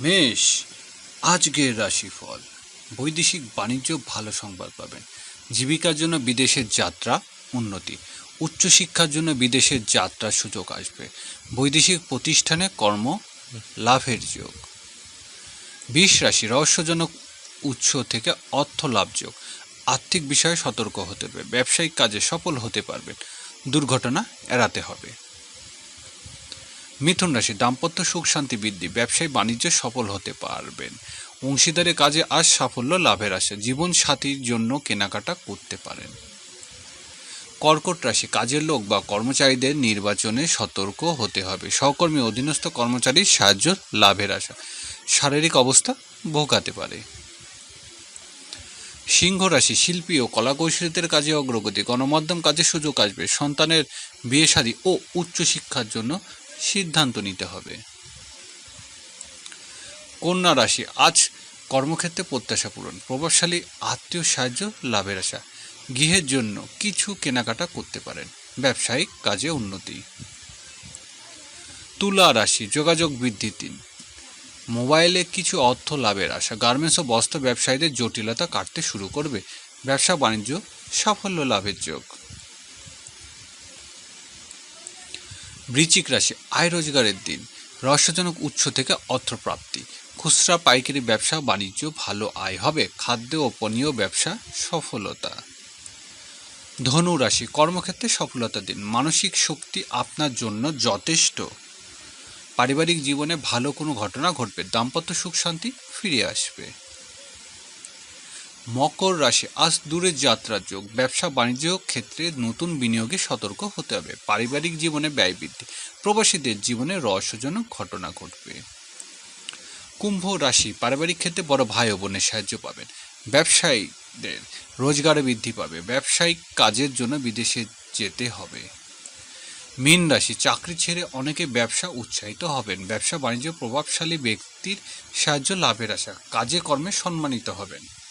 মেষ, আজকের রাশিফল। বৈদেশিক বাণিজ্য ভালো সংবাদ পাবেন। জীবিকার জন্য বিদেশের যাত্রা উন্নতি। উচ্চশিক্ষার জন্য বিদেশের যাত্রার সুযোগ আসবে। বৈদেশিক প্রতিষ্ঠানে কর্ম লাভের যোগ। বিষ রাশি, রহস্যজনক উৎস থেকে অর্থ লাভযোগ আর্থিক বিষয়ে সতর্ক হতে হবে। ব্যবসায়িক কাজে সফল হতে পারবেন। দুর্ঘটনা এড়াতে হবে। মিথুন রাশি দাম্পত্য সুখ, শান্তি, বৃদ্ধি, ব্যবসায়ী বাণিজ্য সফল হতে পারবেন। অংশীদারের কাজে আজ সাফল্য লাভের আশা, জীবন সাথীর জন্য কেনাকাটা করতে পারেন। কর্কট রাশি, কাজের লোক বা কর্মচারীদের নির্বাচনে সতর্ক হতে হবে। সহকর্মী, অধীনস্থ কর্মচারীর সাহায্য, লাভের আশা। শারীরিক অবস্থা ভোগাতে পারে। সিংহ রাশি, শিল্পী ও কলাকৌশলীদের কাজে অগ্রগতি। গণমাধ্যম কাজে সুযোগ আসবে। সন্তানের বিয়ে শাদী ও উচ্চশিক্ষার জন্য সিদ্ধান্ত নিতে হবে। কন্যা রাশি, আজ কর্মক্ষেত্রে প্রত্যাশা পূরণ, প্রভাবশালী আত্মীয় সাহায্য, লাভের আশা। গৃহের জন্য কিছু কেনাকাটা করতে পারেন, ব্যবসায়িক কাজে উন্নতি। তুলা রাশি, যোগাযোগ বৃদ্ধির দিন মোবাইলে কিছু অর্থ লাভের আশা, গার্মেন্টস ও বস্ত্র ব্যবসায়ীদের জটিলতা কাটতে শুরু করবে। ব্যবসা বাণিজ্য সাফল্য লাভের যোগ। বৃশ্চিক রাশি আয় রোজগারের দিন রহস্যজনক উৎস থেকে অর্থপ্রাপ্তি, খুচরা পাইকারি ব্যবসা, বাণিজ্য, ভালো আয় হবে, খাদ্য ও পনীয় ব্যবসা, সফলতা। ধনু রাশি, কর্মক্ষেত্রে সফলতা দিন, মানসিক শক্তি আপনার জন্য যথেষ্ট। পারিবারিক জীবনে ভালো কোনো ঘটনা ঘটবে, দাম্পত্য সুখ শান্তি ফিরে আসবে। মকর রাশি আজ দূরের যাত্রার যোগ। ব্যবসা বাণিজ্য ক্ষেত্রে নতুন বিনিয়োগে সতর্ক হতে হবে। পারিবারিক জীবনে ব্যয় বৃদ্ধি। প্রবাসীদের জীবনে রহস্যজনক ঘটনা ঘটবে। কুম্ভ রাশি পারিবারিক ক্ষেত্রে বড় ভাই ও বোনের সাহায্য পাবেন। ব্যবসায়ীদের রোজগারে বৃদ্ধি পাবে। ব্যবসায়িক কাজের জন্য বিদেশে যেতে হবে। মীন রাশি চাকরি ছেড়ে অনেকে ব্যবসা উৎসাহিত হবেন। ব্যবসা বাণিজ্য প্রভাবশালী ব্যক্তির সাহায্য লাভের আশা। কাজে কর্মে সম্মানিত হবেন।